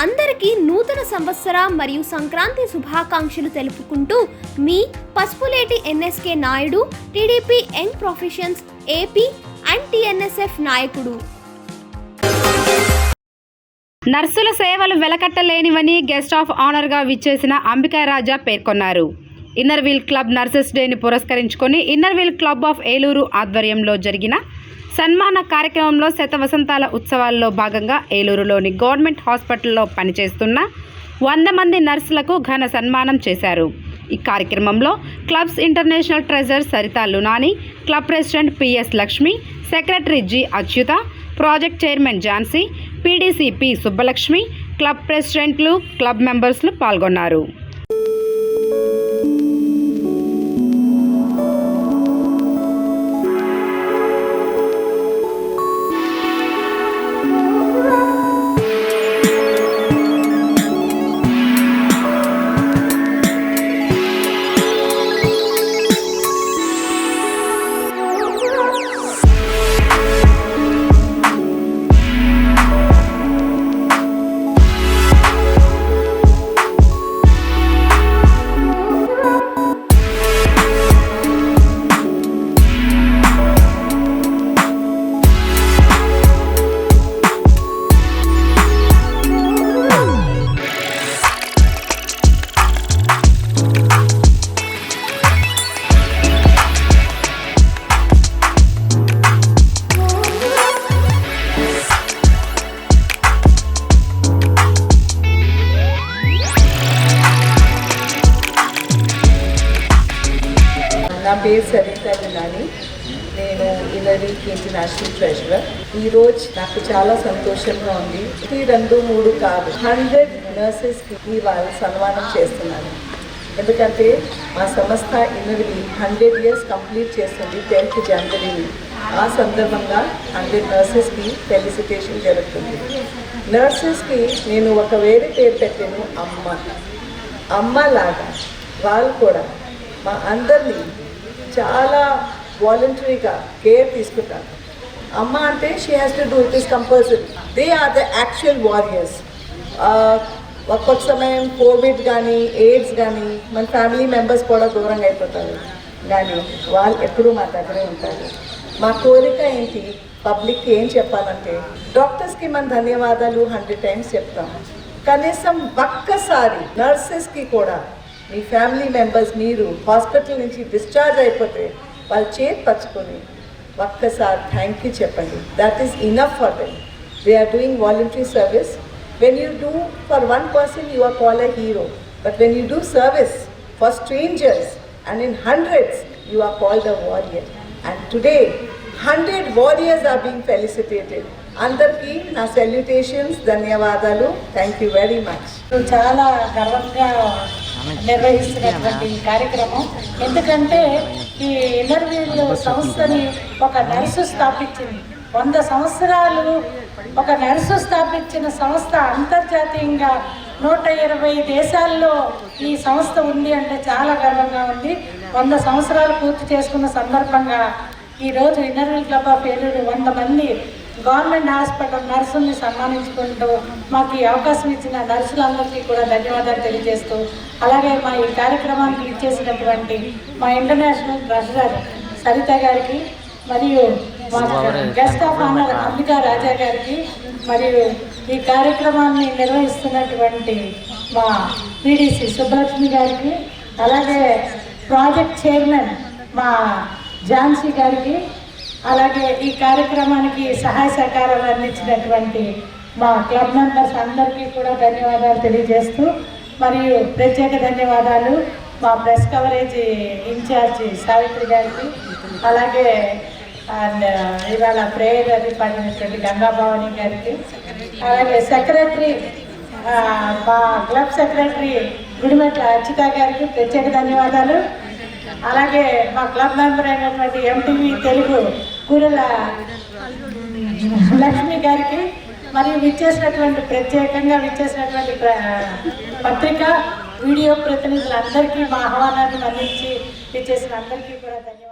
అందరికీ నూతన సంవత్సర మరియు సంక్రాంతి శుభాకాంక్షలు తెలుపుకుంటూ మీ Pasupuleti NSK Naidu TDP young professions AP and TNSF నాయకుడు. నర్సుల సేవలు వెలకట్టలేనివని గెస్ట్ ఆఫ్ ఆనర్గా విచ్చేసిన అంబికా రాజా పేర్కొన్నారు. ఇన్నర్ వీల్ క్లబ్ నర్సెస్ డేని పురస్కరించుకొని inner wheel club of Eluru ఆధ్వర్యంలో జరిగిన సన్మాన కార్యక్రమంలో శత వసంతాల ఉత్సవాల్లో భాగంగా ఏలూరులోని గవర్నమెంట్ హాస్పిటల్లో పనిచేస్తున్న వంద మంది నర్సులకు ఘన సన్మానం చేశారు. ఈ కార్యక్రమంలో clubs international treasurer Saritha Lunani club president PS Lakshmi secretary G. Achyuta project chairman Jhansi PDC P. Subbalakshmi club ప్రెసిడెంట్లు క్లబ్ మెంబర్స్లు పాల్గొన్నారు. పేరు సరిత వినాని నేను ఇలరీకి ఇంటర్నేషనల్ ట్రెజరర్ ఈరోజు నాకు చాలా సంతోషంగా ఉంది. ఇది రెండు మూడు కాదు హండ్రెడ్ నర్సెస్కి ఇవాళ సన్మానం చేస్తున్నాను ఎందుకంటే మా సంస్థ ఇన్నర్వి హండ్రెడ్ ఇయర్స్ కంప్లీట్ చేస్తుంది టెన్త్ జనవరిని ఆ సందర్భంగా హండ్రెడ్ నర్సెస్కి ఫెలిసిటేషన్ జరుగుతుంది. నర్సెస్కి నేను ఒక వేరే పేరు పెట్టాను అమ్మ. అమ్మ లాగా. వాళ్ళు కూడా మా అందరినీ చాలా వాలంటరీగా కేర్ తీసుకుంటారు. అమ్మ అంటే she has to do it is compulsory they are the actual warriors ఒక్కొక్క సమయం కోవిడ్ కానీ ఎయిడ్స్ కానీ మన ఫ్యామిలీ మెంబర్స్ కూడా దూరంగా అయిపోతారు. కానీ వాళ్ళు ఎప్పుడూ మా దగ్గరే ఉంటారు. మా కోరిక ఏంటి? పబ్లిక్కి ఏం చెప్పాలంటే డాక్టర్స్కి మన ధన్యవాదాలు హండ్రెడ్ టైమ్స్ చెప్తాం. కనీసం ఒక్కసారి నర్సెస్కి కూడా మీ ఫ్యామిలీ మెంబర్స్ మీరు హాస్పిటల్ నుంచి డిశ్చార్జ్ అయిపోతే వాళ్ళు చేతి ఒక్కసారి థ్యాంక్ యూ చెప్పండి. That is enough for them they are doing voluntary service when you do for one person you are call a hero but when you do service for strangers and in hundreds you are called a warrior and today hundred warriors are being felicitated అందరికీ నా సెల్యుటేషన్స్ ధన్యవాదాలు. Thank you very much చాలా గర్వంగా నిర్వహిస్తున్నటువంటి ఈ కార్యక్రమం. ఎందుకంటే ఈ ఇంటర్వ్యూల్ సంస్థని ఒక నర్సు స్థాపించింది. వంద సంవత్సరాలు ఒక నర్సు స్థాపించిన సంస్థ అంతర్జాతీయంగా నూట ఇరవై దేశాల్లో ఈ సంస్థ ఉంది అంటే చాలా గర్వంగా ఉంది. వంద సంవత్సరాలు పూర్తి చేసుకున్న సందర్భంగా ఈరోజు ఇంటర్వ్యూల్ క్లబ్ ఆఫ్ ఏలూరు వంద మంది గవర్నమెంట్ హాస్పిటల్ నర్సుల్ని సన్మానించుకుంటూ మాకు ఈ అవకాశం ఇచ్చిన నర్సులందరికీ కూడా ధన్యవాదాలు తెలియజేస్తూ అలాగే మా ఈ కార్యక్రమానికి ఇచ్చేసినటువంటి మా ఇంటర్నేషనల్ ట్రెజరర్ సరిత గారికి మరియు మా guest of honour Ambika Raja గారికి మరియు ఈ కార్యక్రమాన్ని నిర్వహిస్తున్నటువంటి మా పీడీసీ సుబ్బలక్ష్మి గారికి అలాగే ప్రాజెక్ట్ చైర్మన్ మా ఝాన్సీ గారికి అలాగే ఈ కార్యక్రమానికి సహాయ సహకారాలు అందించినటువంటి మా క్లబ్ మెంబర్స్ అందరికీ కూడా ధన్యవాదాలు తెలియజేస్తూ మరియు ప్రత్యేక ధన్యవాదాలు మా ప్రెస్ కవరేజ్ ఇన్ఛార్జ్ సావిత్రి గారికి అలాగే అండ్ ఇవాళ ప్రేయర్ అది పడినటువంటి గంగాభవాని గారికి అలాగే సెక్రటరీ మా క్లబ్ సెక్రటరీ గుడిమెట్ల అర్చిత గారికి ప్రత్యేక ధన్యవాదాలు అలాగే మా క్లబ్ మెంబర్ అయినటువంటి ఎంటీవీ తెలుగు కూరల లక్ష్మి గారికి మరియు విచ్చేసినటువంటి ప్రత్యేకంగా విచ్చేసినటువంటి పత్రిక వీడియో ప్రతినిధులందరికీ మా ఆహ్వానాన్ని అందించి విచ్చేసిన అందరికీ కూడా ధన్యవాదాలు.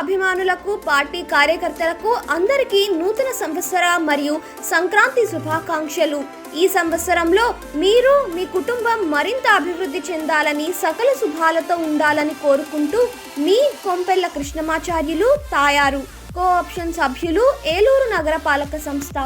అభిమానులకు పార్టీ కార్యకర్తలకు అందరికీ నూతన సంవత్సర మరియు సంక్రాంతి శుభాకాంక్షలు. ఈ సంవత్సరంలో మీరు మీ కుటుంబం మరింత అభివృద్ధి చెందాలని సకల శుభాలతో ఉండాలని కోరుకుంటూ మీ కొంపెల్ల కృష్ణమాచార్యులు తాయారు. కో ఆప్షన్ సభ్యులు ఏలూరు నగరపాలక సంస్థ.